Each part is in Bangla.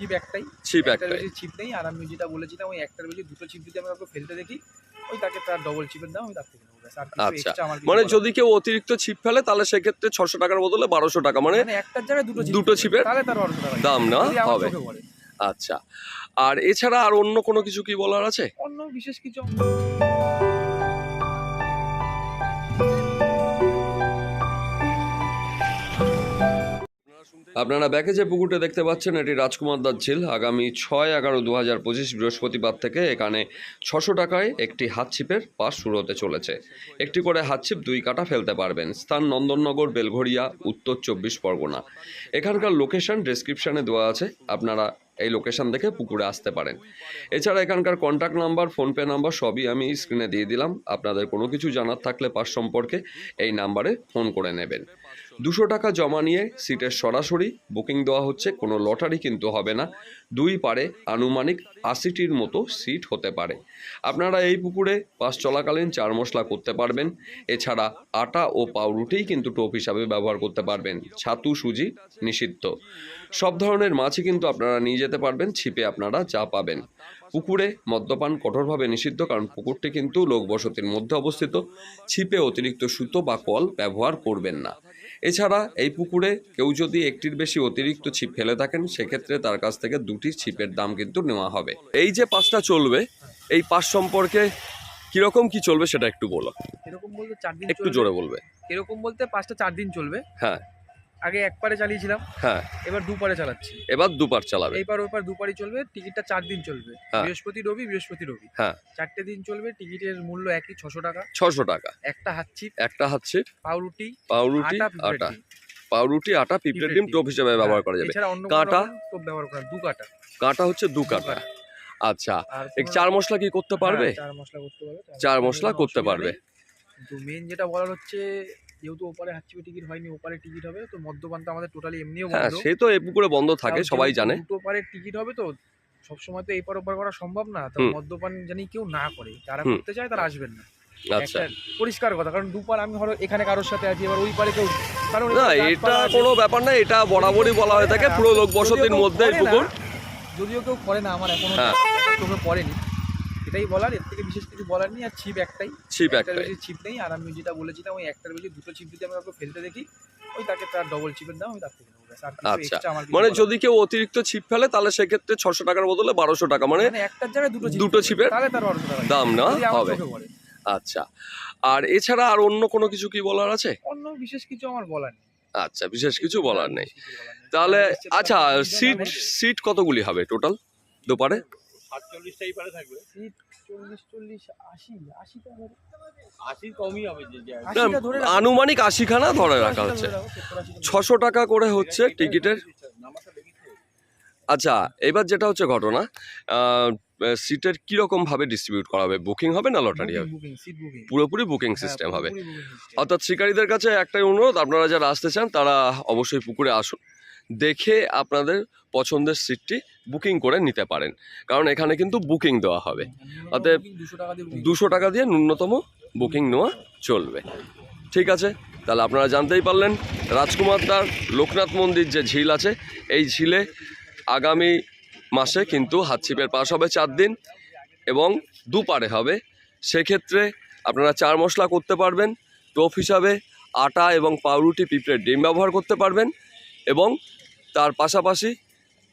ছিপ একটাই ছিপ একটাই। বেশি ছিপ নেই আর আমি যেটা বলেছিলাম ওই একটার বেশি দুটো ছিপ যদি আমি কাউকে ফেলতে দেখি ওই তাকে তার ডবল ছিপের দাম আমি তার থেকে আচ্ছা, মানে যদি কেউ অতিরিক্ত ছিপ ফেলে তাহলে সেক্ষেত্রে ছশো টাকার বদলে বারোশো টাকা মানে মানে একটার জায়গায় দুটো দুটো ছিপের দাম আমার হবে। আচ্ছা। আর এছাড়া আর অন্য কোনো কিছু কি বলার আছে? অন্য বিশেষ কিছু আপনারা ব্যাকে যে পুকুরটা দেখতে পাচ্ছেন, এটি রাজকুমার দাস ঝিল। আগামী ছয় এগারো দু হাজার পঁচিশ বৃহস্পতিবার থেকে এখানে ছশো টাকায় একটি হাত ছিপের পাস শুরু হতে চলেছে। একটি করে হাত ছিপ দুই কাটা ফেলতে পারবেন। স্থান নন্দননগর, বেলঘড়িয়া, উত্তর চব্বিশ পরগনা। এখানকার লোকেশন ডেসক্রিপশানে দেওয়া আছে। আপনারা এই লোকেশন দেখে পুকুরে আসতে পারেন। এছাড়া এখানকার কন্ট্যাক্ট নাম্বার ফোনপে নাম্বার সবই আমি স্ক্রিনে দিয়ে দিলাম। আপনাদের কোনো কিছু জানার থাকলে পাস সম্পর্কে এই নাম্বারে ফোন করে নেবেন। দুশো টাকা জমা নিয়ে সিটের সরাসরি বুকিং দেওয়া হচ্ছে, কোনো লটারি কিন্তু হবে না। দুই পারে আনুমানিক আশিটির মতো সিট হতে পারে। আপনারা এই পুকুরে পাস চলাকালীন চার মশলা করতে পারবেন। এছাড়া আটা ও পাউরুটিই কিন্তু টোপ হিসাবে ব্যবহার করতে পারবেন। ছাতু, সুজি নিষিদ্ধ। সব ধরনের মাছই কিন্তু আপনারা নিয়ে যেতে পারবেন ছিপে আপনারা যা পাবেন। পুকুরে মদ্যপান কঠোরভাবে নিষিদ্ধ কারণ পুকুরটি কিন্তু লোকবসতির মধ্যে অবস্থিত। ছিপে অতিরিক্ত সুতো বা কল ব্যবহার করবেন না। এছাড়া এই পুকুরে কেউ যদি একটির বেশি অতিরিক্ত ছিপ ফেলে থাকেন সেক্ষেত্রে তার কাছ থেকে দুটি ছিপের দাম কিন্তু নেওয়া হবে। এই যে পাসটা চলবে এই পাস সম্পর্কে কীরকম কি চলবে সেটা একটু বলো। এরকম বলতে চার দিন একটু জোরে বলবে। এরকম বলতে পাঁচটা চার দিন চলবে? হ্যাঁ। আগে এক পারে চালিয়েছিলাম হ্যাঁ। এবার দু পারে চালাচ্ছি। এবার দুবার চালাবে। এইবার ওপার দুপারই চলবে টিকিটটা চার দিন চলবে। হ্যাঁ। বৃহস্পতি রবি বৃহস্পতি রবি। হ্যাঁ। চারটে দিন চলবে টিকিটের মূল্য একই ছশো টাকা। ছশো টাকা। একটা হাত ছিপ একটা হাত ছিপ পাউরুটি পাউরুটি আটা। পাউরুটি আটা পিঁপড়ের ডিম। টোপ হিসেবে ব্যবহার করা যাবে। কাঁটা? টোপ ব্যবহার করা দু কাটা কাঁটা হচ্ছে দু কাটা আচ্ছা। চার মশলা কি করতে পারবে? হ্যাঁ, চার মশলা করতে পারবে চার মশলা করতে পারবে। মেন যেটা বলার হচ্ছে যেহেতু ওপারে হাচ্ছিপে টিকিট হয়নি ওপারে টিকিট হবে তো মদ্যপান তো আমাদের টোটালি এমনিও হ্যাঁ সে তো এই পুকুরে বন্ধ থাকে সবাই জানে। দুটো পারে টিকিট হবে তো সবসময় তো এপার ওপার করা সম্ভব না তো মদ্যপান জানি কেউ না করে যারা করতে চায় তারা আসবেন না। আচ্ছা। পরিষ্কার কথা কারণ দুপার আমি ধরো এখানে কারোর সাথে আছি এবার ওই পারে কেউ কারণ না এটা কোনো ব্যাপার না এটা বরাবরই বলা হয়ে থাকে হ্যাঁ, পুরো লোক বসতির মধ্যে করে না, পুকুর। যদিও কেউ করে না আমার এখনও হ্যাঁ। চোখে পড়েনি। এটাই বলার এর থেকে বিশেষ কিছু বলার নেই আর ছিপ একটাই। ছিপ একটার একটাই। বেশি ছিপ নেই আর আমি যেটা বলেছিলাম ওই একটার বেশি দুটো ছিপ যদি আমি কাউকে ফেলতে দেখি ওই তাকে তার ডবল ছিপের দাম আমি তার থেকে আচ্ছা, মানে যদি কেউ অতিরিক্ত ছিপ ফেলে তাহলে সেক্ষেত্রে ছশো টাকার বদলে বারোশো টাকা মানে মানে একটার জায়গায় দুটো দুটো ছিপের দাম না? হবে। আচ্ছা। আর এছাড়া আর অন্য কোনো কিছু কি বলার আছে? অন্য বিশেষ কিছু আমার বলার নেই। আচ্ছা বিশেষ কিছু বলার নেই। তাহলে আচ্ছা সিট সিট কতগুলি হবে টোটাল দুপারে? আটচল্লিশটাই পারে থাকবে সিট চল্লিশ চল্লিশ আশি আশি আশি কমই হবে যে যে আশিটা ধরে আনুমানিক আশিখানা ধরে রাখা হচ্ছে। ছশো টাকা করে হচ্ছে টিকিটের। আচ্ছা এবার যেটা হচ্ছে ঘটনা সিটের কীরকম ভাবে ডিস্ট্রিবিউট করা হবে বুকিং হবে না লটারি হবে seat booking। পুরোপুরি বুকিং হ্যাঁ, সিস্টেম হবে। অর্থাৎ শিকারীদের কাছে একটাই অনুরোধ আপনারা যারা আসতে চান তারা অবশ্যই পুকুরে আসুন দেখে আপনাদের পছন্দের সিটটি বুকিং করে নিতে পারেন। কারণ এখানে কিন্তু বুকিং দেওয়া হবে। অতএব booking 200 টাকা দিয়ে booking দুশো টাকা দিয়ে ন্যূনতম বুকিং নেওয়া চলবে। ঠিক আছে? তাহলে আপনারা জানতেই পারলেন, রাজকুমার দার লোকনাথ মন্দির যে ঝিল আছে, এই ঝিলে আগামী মাসে কিন্তু হাতছিপের পাশ হবে চার দিন এবং দুপারে হবে। সেক্ষেত্রে আপনারা চার মশলা করতে পারবেন, টোপ হিসাবে আটা এবং পাউরুটি, পিঁপড়ের ডিম ব্যবহার করতে পারবেন। এবং তার পাশাপাশি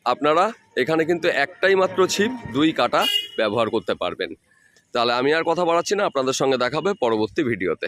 আপনারা এখানে কিন্তু একটাই মাত্র ছিপ, দুই কাটা ব্যবহার করতে পারবেন। তাহলে আমি আর কথা বাড়াচ্ছি না, আপনাদের সঙ্গে দেখাবে পরবর্তী ভিডিওতে।